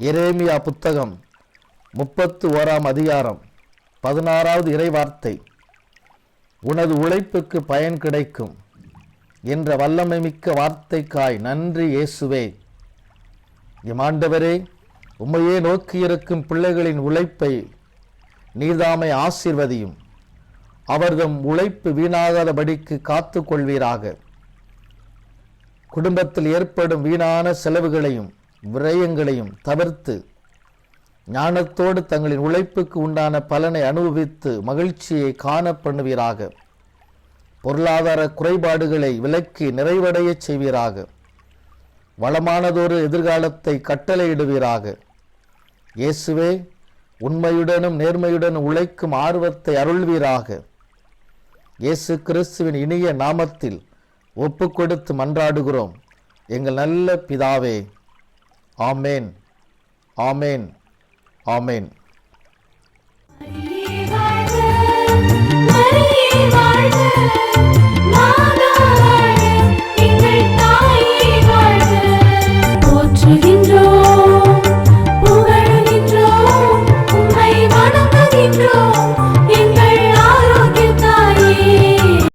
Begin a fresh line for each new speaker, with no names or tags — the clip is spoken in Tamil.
எரேமியா புத்தகம் முப்பத்து ஓராம் அதிகாரம் பதினாறாவது இறைவார்த்தை. உனது உழைப்புக்கு பயன் கிடைக்கும் என்ற வல்லமை மிக்க வார்த்தைக்காய் நன்றி இயேசுவே. இம்மாண்டவரே உம்மையே நோக்கியிருக்கும் பிள்ளைகளின் உழைப்பை நீதாமை ஆசிர்வதியும். அவர்தம் உழைப்பு வீணாகாதபடிக்கு காத்து கொள்வீராக குடும்பத்தில் ஏற்படும் வீணான செலவுகளையும் விரயங்களையும் தவிர்த்து ஞானத்தோடு தங்களின் உழைப்புக்கு உண்டான பலனை அனுபவித்து மகிழ்ச்சியை காண பண்ணுவீராக. பொருளாதார குறைபாடுகளை விலக்கி நிறைவடையச் செய்வீராக. வளமானதொரு எதிர்காலத்தை கட்டளையிடுவீராக. இயேசுவே உண்மையுடனும் நேர்மையுடனும் உழைக்கும் ஆர்வத்தை அருள்வீராக. இயேசு கிறிஸ்துவின் இனிய நாமத்தில் ஒப்பு கொடுத்து மன்றாடுகிறோம். எங்கள் நல்ல பிதாவே ஆமேன் ஆமேன் ஆமேன்